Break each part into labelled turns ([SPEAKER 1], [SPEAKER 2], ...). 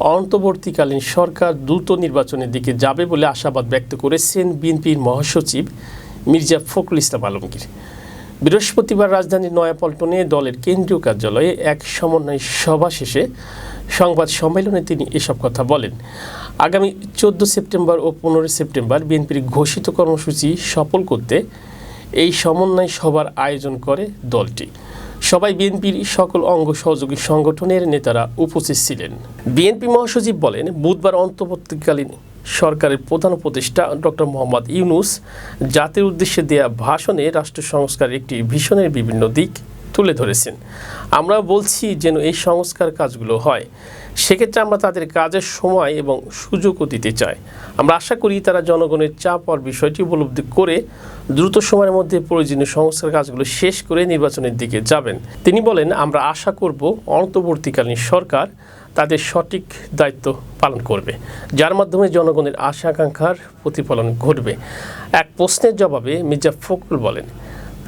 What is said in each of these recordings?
[SPEAKER 1] অন্তর্বর্তীকালীন সরকার দ্রুত নির্বাচনের দিকে যাবে বলে আশাবাদ ব্যক্ত করেছেন বিএনপির মহাসচিব মির্জা ফখরুল ইসলাম আলমগীর। বৃহস্পতিবার রাজধানীর নয়াপল্টনে দলের কেন্দ্রীয় কার্যালয়ে এক সমন্বয় সভা শেষে সংবাদ সম্মেলনে তিনি এসব কথা বলেন। আগামী চোদ্দ সেপ্টেম্বর ও পনেরোই সেপ্টেম্বর বিএনপির ঘোষিত কর্মসূচি সফল করতে এই সমন্বয় সভার আয়োজন করে দলটি। সবাই বিএনপির সকল অঙ্গ সহযোগী সংগঠনের নেতারা উপস্থিত ছিলেন। বিএনপি মহাসচিব বলেন, বুধবার অন্তর্বর্তীকালীন সরকারের প্রধান উপদেষ্টা ডক্টর মোহাম্মদ ইউনুস জাতির উদ্দেশ্যে দেয়া ভাষণে রাষ্ট্র সংস্কারের একটি ভীষণের বিভিন্ন দিক তুলে ধরেছেন। আমরা বলছি যেন এই সংস্কার কাজগুলো হয়। সেক্ষেত্রে আমরা তাদের কাজের সময় এবং সুযোগও দিতে চাই। আমরা আশা করি তারা জনগণের চাপ হওয়ার বিষয়টি উপলব্ধি করে দ্রুত সময়ের মধ্যে প্রয়োজনীয় সংস্কার কাজগুলো শেষ করে নির্বাচনের দিকে যাবেন। তিনি বলেন, আমরা আশা করব অন্তর্বর্তীকালীন সরকার তাদের সঠিক দায়িত্ব পালন করবে, যার মাধ্যমে জনগণের আশা আকাঙ্ক্ষার প্রতিফলন ঘটবে। এক প্রশ্নের জবাবে মির্জা ফখরুল বলেন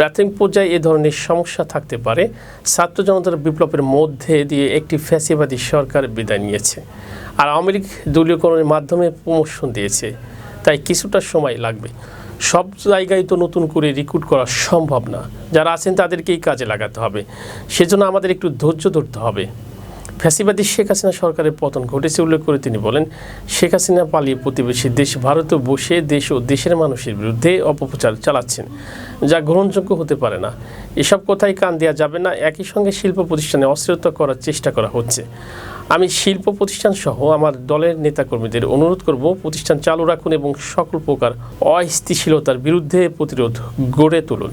[SPEAKER 1] প্রাথমিক পর্যায়ে এ ধরনের সমস্যা থাকতে পারে। ছাত্র জনতার বিপ্লবের মধ্যে দিয়ে একটি ফ্যাসিবাদী সরকার বিদায় নিয়েছে। আর আওয়ামী লীগ দলীয়করণের মাধ্যমে প্রমোশন দিয়েছে। তাই কিছুটা সময় লাগবে। সব জায়গায় তো নতুন করে রিক্রুট করা সম্ভব না। যারা আছেন তাদেরকেই কাজে লাগাতে হবে। সেজন্য আমাদের একটু ধৈর্য ধরতে হবে। ফ্যাসিবাদী শেখ হাসিনা সরকারের পতন ঘটেছে উল্লেখ করে তিনি বলেন, শেখ হাসিনা পালিয়ে প্রতিবেশী দেশ ভারতে বসে দেশ ও দেশের মানুষের বিরুদ্ধে অপপ্রচার চালাচ্ছেন, যা গ্রহণযোগ্য হতে পারে না। এসব কথাই কান দেওয়া যাবে না, একই সঙ্গে শিল্প প্রতিষ্ঠানে অস্থিরতা করার চেষ্টা করা হচ্ছে। আমি শিল্প প্রতিষ্ঠান সহ আমার দলের নেতাকর্মীদের অনুরোধ করব, প্রতিষ্ঠান চালু রাখুন এবং সকল প্রকার অস্থিতিশীলতার বিরুদ্ধে প্রতিরোধ গড়ে তুলুন।